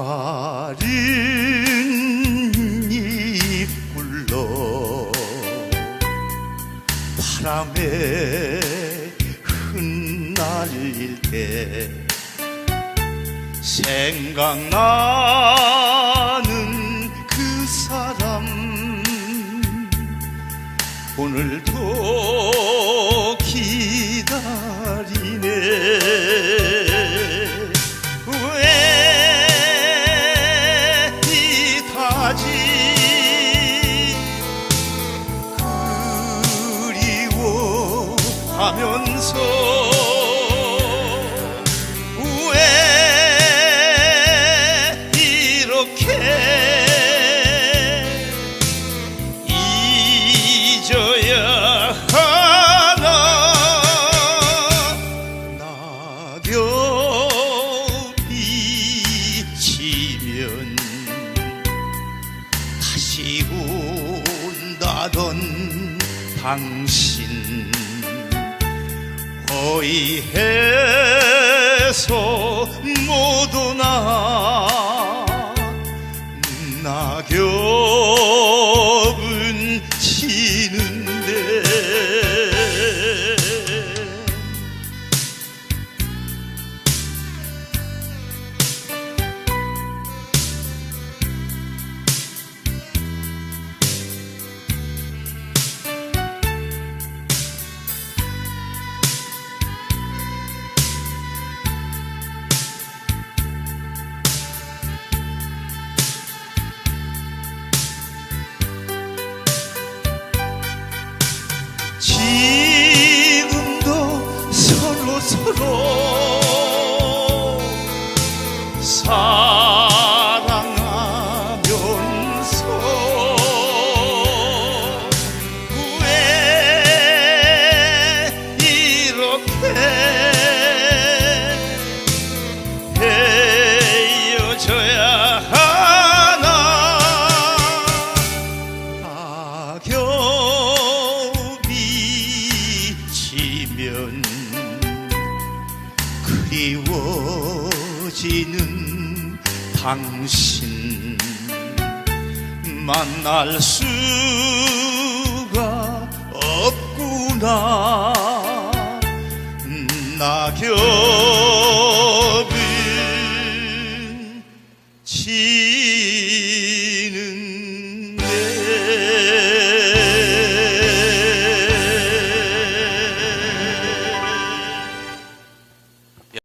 마른 이불로 바람에 흩날릴 때 생각나는 그 사람 오늘도 그리워하면서 왜 이렇게 잊어야 하나 낙엽이 지면 다시 온다던 당신 어이해서 못 오나 낙엽 지금도 서로 서로 사랑하면서 왜 이렇게 헤어지는 당신 만날 수가 없구나. 낙엽이 지